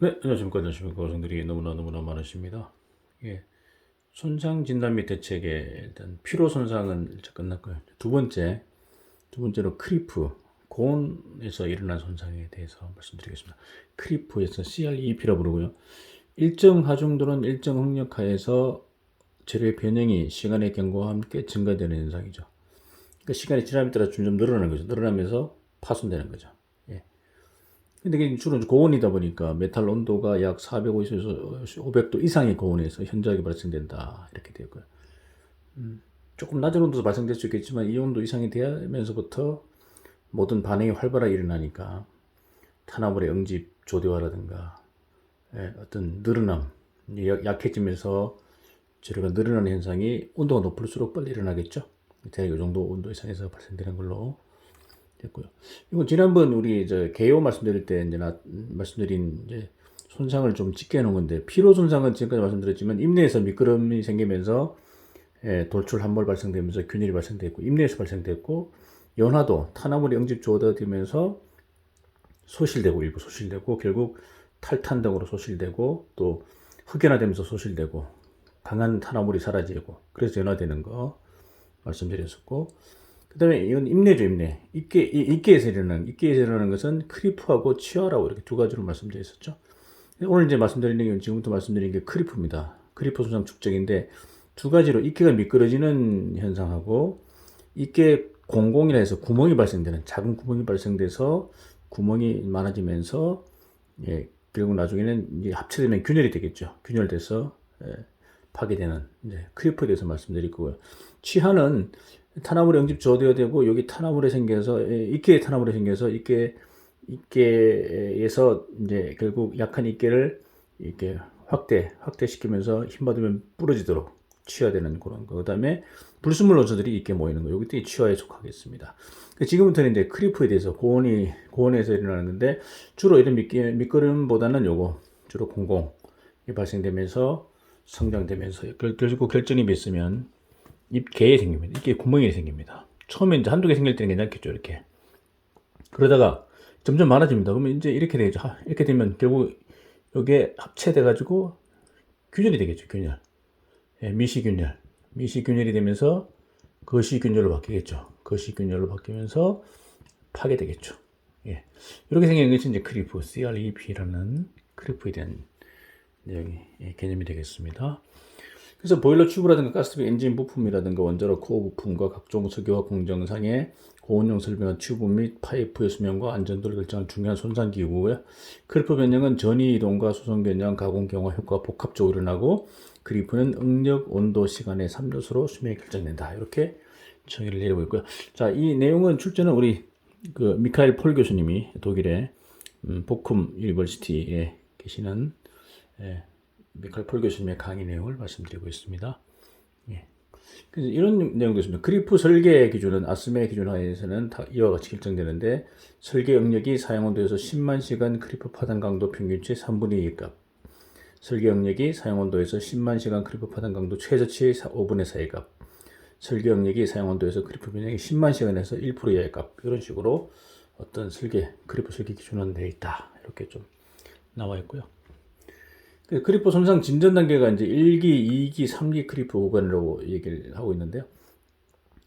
네, 안녕하십니까. 안녕하십니까. 고성들이 너무나 너무나 많으십니다. 예. 손상 진단 및 대책에 일단 피로 손상은 일단 끝났고요. 두 번째, 두 번째로 크리프, 고온에서 일어난 손상에 대해서 말씀드리겠습니다. 크리프에서 CREP라고 부르고요. 일정 하중도는 일정 응력 하에서 재료의 변형이 시간의 경과와 함께 증가되는 현상이죠. 그러니까 시간이 지남에 따라 점점 늘어나는 거죠. 늘어나면서 파손되는 거죠. 예. 근데 이게 주로 고온이다 보니까 메탈 온도가 약 450에서 500도 이상의 고온에서 현저하게 발생된다. 이렇게 되고요. 음, 조금 낮은 온도도 발생될 수 있겠지만 이 온도 이상이 되면서부터 모든 반응이 활발하게 일어나니까 탄화물의 응집 조대화라든가 예, 어떤 약- 약해지면서 재료가 늘어나는 현상이 온도가 높을수록 빨리 일어나겠죠. 대략 이 정도 온도 이상에서 발생되는 걸로 됐고요. 이건 지난번 우리 저 개요 말씀드릴 때 이제 나 음, 말씀드린 이제 손상을 좀 짙게 해놓은 건데 피로 손상은 지금까지 말씀드렸지만 입내에서 미끄럼이 생기면서 예, 돌출 함몰 발생되면서 균일이 발생됐고 입내에서 발생됐고 연화도 탄화물이 응집 조어되면서 소실되고 일부 소실되고 결국 탈탄 등으로 소실되고 또 흑연화되면서 소실되고 강한 탄화물이 사라지고 그래서 연화되는 거 말씀드렸었고 그 다음에 이건 입내죠 입내 입계 이 입계에서 일어나는 입계에서 일어나는 것은 크리프하고 치어라고 이렇게 두 가지로 말씀드렸었죠. 오늘 이제 말씀드리는 게 지금부터 말씀드리는 게 크리프입니다. 크리프 손상 축적인데 두 가지로 입계가 미끄러지는 현상하고 입계 공공이라 해서 구멍이 발생되는 작은 구멍이 발생돼서 구멍이 많아지면서 예, 결국 나중에는 이제 합체되면 균열이 되겠죠. 균열돼서 예, 파괴되는 이제 크리프에 대해서 말씀드릴 거고요. 취하는 탄화물이 응집 저어야 되고 여기 탄화물이 생겨서 예, 입계에 탄화물이 생겨서 입계 입계에서 이제 결국 약한 입계를 이렇게 확대 확대시키면서 힘 받으면 부러지도록 취하되는 그런 거. 그다음에 불순물 원소들이 입계 모이는 거. 여기 때 취하에 속하겠습니다. 그 지금부터는 이제 크리프에 대해서 고온이 고온에서 일어나는데 주로 이런 미끼, 미끄럼보다는 요거 주로 공공이 발생되면서 성장되면서 결, 결국 결정이 맺으면 입개에 생깁니다. 입개 구멍이 생깁니다. 처음에 이제 한두 개 생길 때는 괜찮겠죠, 이렇게. 그러다가 점점 많아집니다. 그러면 이제 이렇게 되죠. 하, 이렇게 되면 결국 이게 합체돼가지고 균열이 되겠죠, 균열. 예, 미시균열. 미시균열이 되면서 거시균열로 바뀌겠죠. 거시균열로 바뀌면서 파괴되겠죠. 예. 이렇게 생기는 것이 이제 크리프, CREP라는 크리프에 대한 내용이 예, 개념이 되겠습니다. 그래서 보일러 튜브라든가 가스비 엔진 부품이라든가 원자로 코어 부품과 각종 석유화 공정상의 고온용 설비나 튜브 및 파이프의 수명과 안전도를 결정하는 중요한 손상 기구고요. 크리프 변형은 전이 이동과 수송 변형, 가공 경화 효과가 복합적으로 일어나고 그리프는 응력, 온도, 시간의 3요소로 수명이 결정된다. 이렇게 정의를 내리고 있고요. 자, 이 내용은 출제는 우리 그 미카엘 폴 교수님이 독일의 음, 보쿰 유니버시티에 계시는 예, 미카엘 폴 교수님의 강의 내용을 말씀드리고 있습니다. 예. 그래서 이런 내용도 있습니다. 그리프 설계 기준은 아스메 기준 하에서는 다 이와 같이 결정되는데 설계 응력이 사용 온도에서 10만 시간 크리프 파단 강도 평균치 3분의 2 값. 설계 응력이 사용 온도에서 10만 시간 크리프 파단 강도 최저치 5분의 4의 값. 설계 응력이 사용 온도에서 크리프 변형이 10만 시간에서 1% 이하의 값. 이런 식으로 어떤 설계, 크리프 설계 기준은 되어 있다. 이렇게 좀 나와 있고요. 그 크리프 손상 진전 단계가 이제 1기, 2기, 3기 크리프 구간이라고 얘기를 하고 있는데요.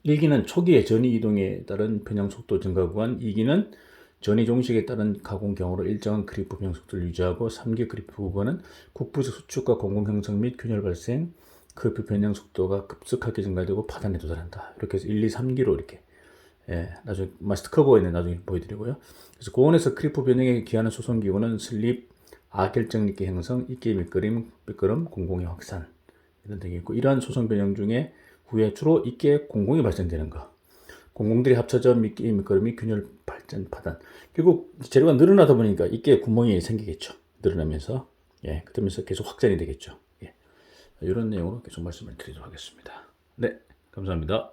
1기는 초기의 전이 이동에 따른 변형 속도 증가 구간, 2기는 전이 종식에 따른 가공 경우로 일정한 크리프 변형 속도를 유지하고 3기 크리프 구간은 국부적 수축과 공공 형성 및 균열 발생, 크리프 변형 속도가 급속하게 증가되고 파단에 도달한다. 이렇게 해서 1, 2, 3기로 이렇게 예, 나중에 마스터 커버에는 나중에 보여드리고요. 그래서 고온에서 크리프 변형에 기하는 소송 기구는 슬립, 아결정 입계 형성, 입계 미끄럼, 미끄럼, 공공의 확산 이런 등이 있고 이러한 소송 변형 중에 후에 주로 입계 공공이 발생되는 거. 공공들이 합쳐져 미끼 미끄럼이 균열 발전 파단. 결국 재료가 늘어나다 보니까 입계 구멍이 생기겠죠. 늘어나면서 예, 그러면서 계속 확장이 되겠죠. 예. 이런 내용으로 계속 말씀을 드리도록 하겠습니다. 네, 감사합니다.